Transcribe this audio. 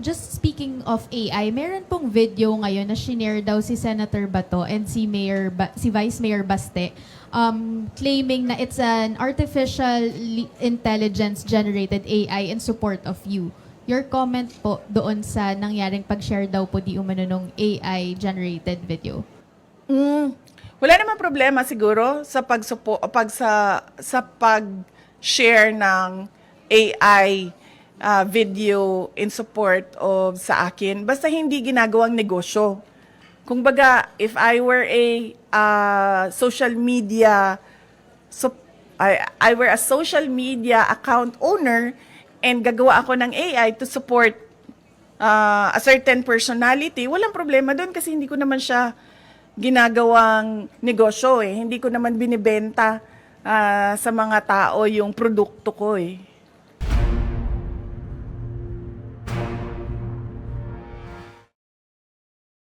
just speaking of AI, meron pong video ngayon na shinare daw si Senator Bato and si Mayor ba- si Vice Mayor Baste um, claiming na it's an artificial li- intelligence generated AI in support of you. Your comment po doon sa nangyaring pag-share daw po di umano nung AI generated video. Mm, wala naman problema siguro sa pagsupo pag sa sa pag-share ng AI uh, video in support of sa akin basta hindi ginagawang negosyo. Kung baga, if I were a uh, social media so I, I were a social media account owner and gagawa ako ng AI to support uh, a certain personality, walang problema doon kasi hindi ko naman siya ginagawang negosyo eh. Hindi ko naman binibenta ah, sa mga tao yung produkto ko eh.